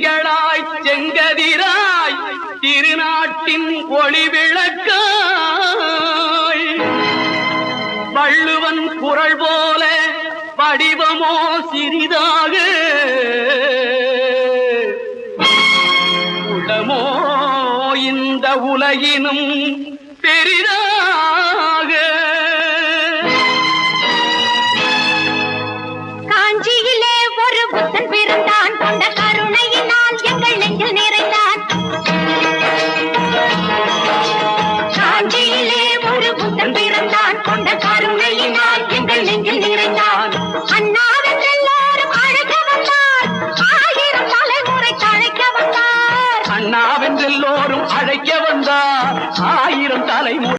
திங்களாய் செங்கதிராய் திருநாட்டின் ஒளி விளக்காய் வள்ளுவன் குரல் போல வடிவமோ சிறிதாக. உளமோ இந்த உலகினும் பெரிதாக. காஞ்சியிலே ஒரு புத்த வந்தார் அண்ணாவென்றெல்லோரும் அழைக்க வந்தார். ஆயிரம் தலைமுறை